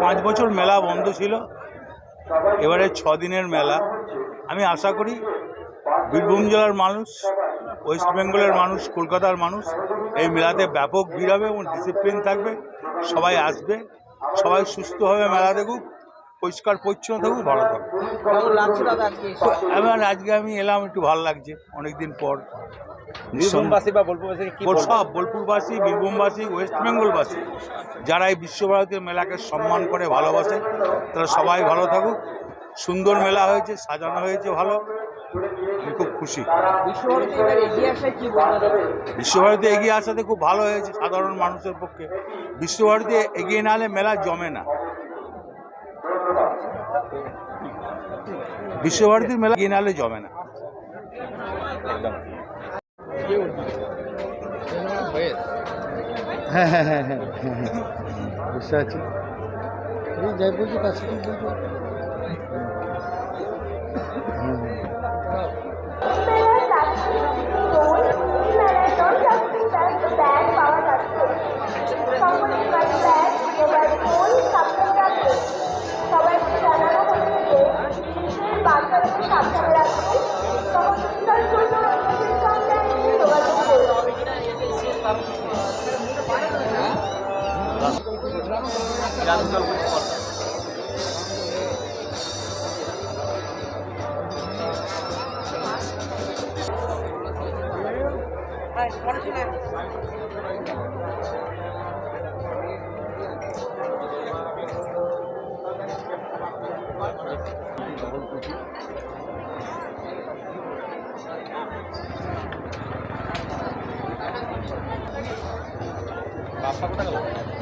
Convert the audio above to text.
পাঁচ বছর মেলা বন্ধ ছিল। এবারে ছ দিনের মেলা। আমি আশা করি বীরভূম জেলার মানুষ, ওয়েস্ট বেঙ্গলের মানুষ, কলকাতার মানুষ এই মেলাতে ব্যাপক ভিড় হবে এবং ডিসিপ্লিন থাকবে। সবাই আসবে। সবাই সুস্থভাবে মেলা দেখুক। পরিষ্কার পরিচ্ছন্ন থাকুক ভালো থাকুক। এবার আজকে আমি এলাম একটু ভালো লাগছে অনেকদিন পর। বীরভূমবাসী বা বোলপুরবাসীকে কি বল- বলবেন? সব বোলপুরবাসী বীরভূমবাসী ওয়েস্ট বেঙ্গলবাসী যারা এই বিশ্বভারতী মেলাকে সম্মান করে ভালোবাসে তারা সবাই ভালো থাকুক। সুন্দর মেলা হয়েছে সাজানো হয়েছে ভালো। আমি খুব খুশি? বিশ্বভারতী এগিয়ে আসাতে খুব ভালো হয়েছে সাধারণ মানুষের পক্ষে। বিশ্বভারতী এগিয়ে না হলে মেলা জমে না। বিশ্বভারতীর মেলা নাহলে জমে না। হ্যাঁ হ্যাঁ হ্যাঁ হ্যাঁ হ্যাঁ হ্যাঁ। বুঝতে পারছি এই যাই বলছি গাছগুলো করতে পারতাম বাপ্পা কোথায় গেল